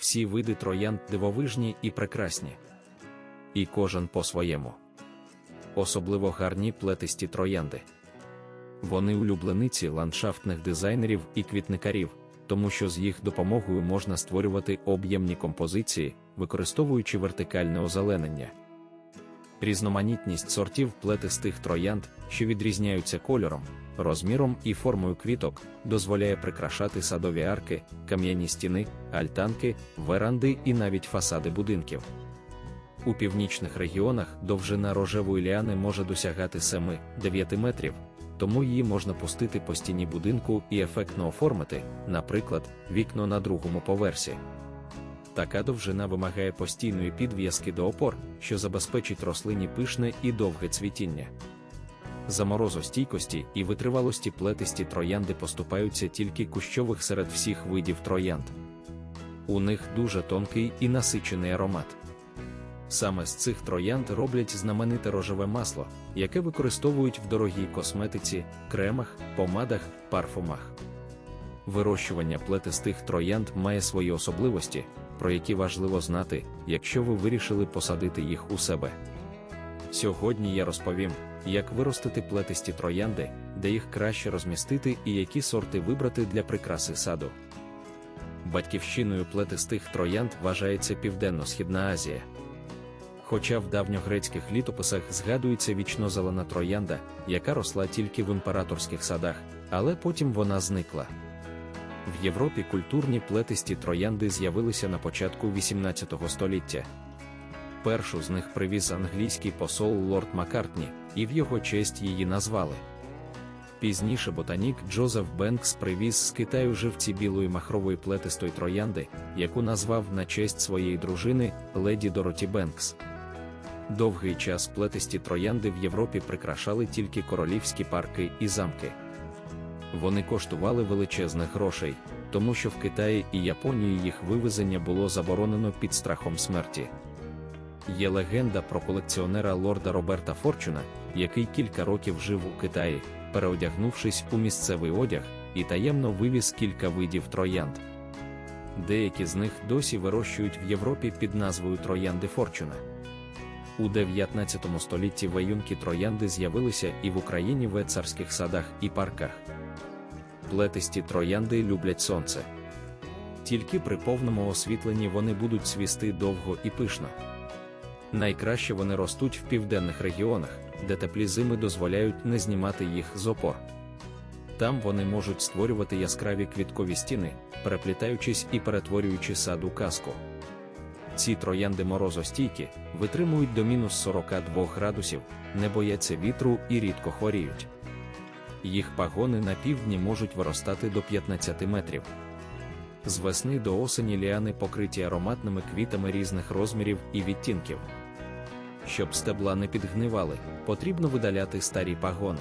всі види троянд дивовижні і прекрасні. І кожен по-своєму. Особливо гарні плетисті троянди. Вони улюблениці ландшафтних дизайнерів і квітникарів, тому що з їх допомогою можна створювати об'ємні композиції, використовуючи вертикальне озеленення. Різноманітність сортів плетистих троянд, що відрізняються кольором, розміром і формою квіток, дозволяє прикрашати садові арки, кам'яні стіни, альтанки, веранди і навіть фасади будинків. У північних регіонах довжина рожевої ліани може досягати 7-9 метрів, тому її можна пустити по стіні будинку і ефектно оформити, наприклад, вікно на другому поверсі. Така довжина вимагає постійної підв'язки до опор, що забезпечить рослині пишне і довге цвітіння. За морозостійкості і витривалості плетисті троянди поступаються тільки кущових серед всіх видів троянд. У них дуже тонкий і насичений аромат. Саме з цих троянд роблять знамените рожеве масло, яке використовують в дорогій косметиці, кремах, помадах, парфумах. Вирощування плетистих троянд має свої особливості, про які важливо знати, якщо ви вирішили посадити їх у себе. Сьогодні я розповім, як виростити плетисті троянди, де їх краще розмістити і які сорти вибрати для прикраси саду. Батьківщиною плетистих троянд вважається Південно-Східна Азія. Хоча в давньогрецьких літописах згадується вічнозелена троянда, яка росла тільки в імператорських садах, але потім вона зникла. В Європі культурні плетисті троянди з'явилися на початку 18 століття. Першу з них привіз англійський посол Лорд Маккартні, і в його честь її назвали. Пізніше ботанік Джозеф Бенкс привіз з Китаю живці білої махрової плетистої троянди, яку назвав на честь своєї дружини леді Дороті Бенкс. Довгий час плетисті троянди в Європі прикрашали тільки королівські парки і замки. Вони коштували величезних грошей, тому що в Китаї і Японії їх вивезення було заборонено під страхом смерті. Є легенда про колекціонера лорда Роберта Форчуна, який кілька років жив у Китаї, переодягнувшись у місцевий одяг, і таємно вивіз кілька видів троянд. Деякі з них досі вирощують в Європі під назвою Троянди Форчуна. У 19 столітті ваюнки троянди з'явилися і в Україні в царських садах і парках. Плетисті троянди люблять сонце. Тільки при повному освітленні вони будуть цвісти довго і пишно. Найкраще вони ростуть в південних регіонах, де теплі зими дозволяють не знімати їх з опор. Там вони можуть створювати яскраві квіткові стіни, переплітаючись і перетворюючи сад у казку. Ці троянди морозостійкі витримують до мінус 42 градусів, не бояться вітру і рідко хворіють. Їх пагони на півдні можуть виростати до 15 метрів. З весни до осені ліани покриті ароматними квітами різних розмірів і відтінків. Щоб стебла не підгнивали, потрібно видаляти старі пагони.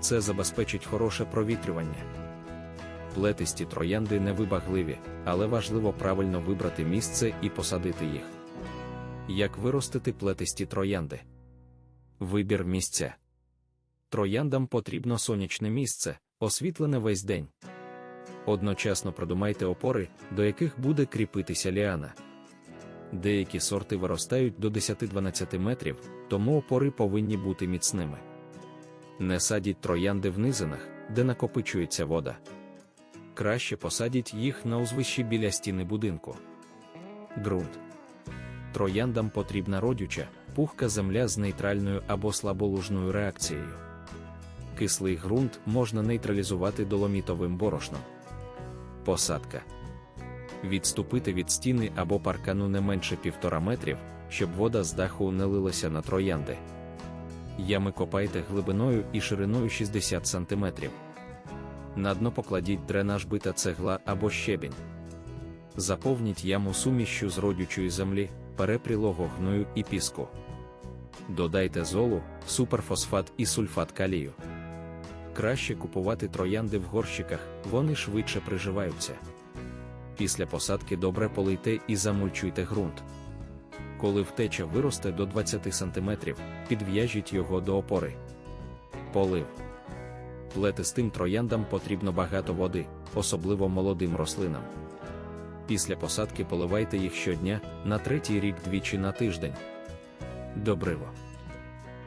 Це забезпечить хороше провітрювання. Плетисті троянди невибагливі, але важливо правильно вибрати місце і посадити їх. Як виростити плетисті троянди? Вибір місця. Трояндам потрібно сонячне місце, освітлене весь день. Одночасно продумайте опори, до яких буде кріпитися ліана. Деякі сорти виростають до 10-12 метрів, тому опори повинні бути міцними. Не садіть троянди в низинах, де накопичується вода. Краще посадіть їх на узвищі біля стіни будинку. Ґрунт. Трояндам потрібна родюча, пухка земля з нейтральною або слаболужною реакцією. Кислий ґрунт можна нейтралізувати доломітовим борошном. Посадка. Відступити від стіни або паркану не менше півтора метрів, щоб вода з даху не лилася на троянди. Ями копайте глибиною і шириною 60 см. На дно покладіть дренаж бита цегла або щебінь. Заповніть яму сумішю з родючої землі, перепрілого гною і піску. Додайте золу, суперфосфат і сульфат калію. Краще купувати троянди в горщиках, вони швидше приживаються. Після посадки добре полийте і замульчуйте ґрунт. Коли втеча виросте до 20 см, підв'яжіть його до опори. Полив. Плетистим трояндам потрібно багато води, особливо молодим рослинам. Після посадки поливайте їх щодня на третій рік двічі на тиждень. Добриво.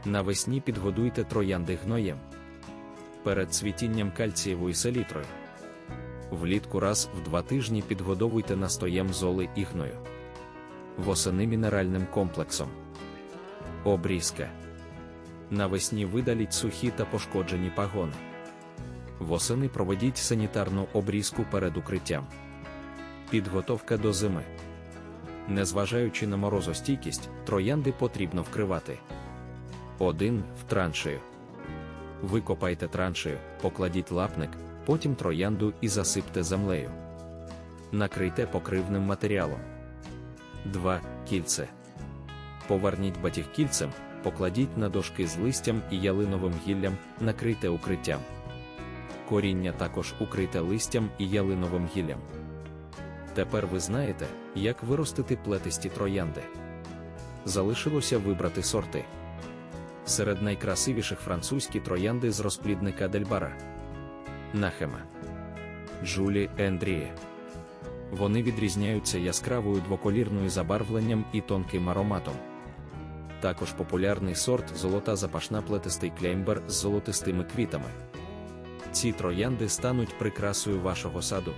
Навесні підгодуйте троянди гноєм. Перед цвітінням кальцієвою селітрою. Влітку раз в два тижні підгодовуйте настоєм золи і гною. Восени мінеральним комплексом. Обрізка. Навесні видаліть сухі та пошкоджені пагони. Восени проведіть санітарну обрізку перед укриттям. Підготовка до зими. Незважаючи на морозостійкість, троянди потрібно вкривати. 1. В траншею. Викопайте траншею, покладіть лапник, потім троянду і засипте землею. Накрийте покривним матеріалом. 2. Кільце. Поверніть батіг кільцем, покладіть на дошки з листям і ялиновим гіллям, накрийте укриттям. Коріння також укрийте листям і ялиновим гіллям. Тепер ви знаєте, як виростити плетисті троянди. Залишилося вибрати сорти. Серед найкрасивіших французькі троянди з розплідника Дельбара. Нахема. Джулі Ендріє. Вони відрізняються яскравою двоколірною забарвленням і тонким ароматом. Також популярний сорт золота запашна плетистий клеймбер з золотистими квітами. Ці троянди стануть прикрасою вашого саду.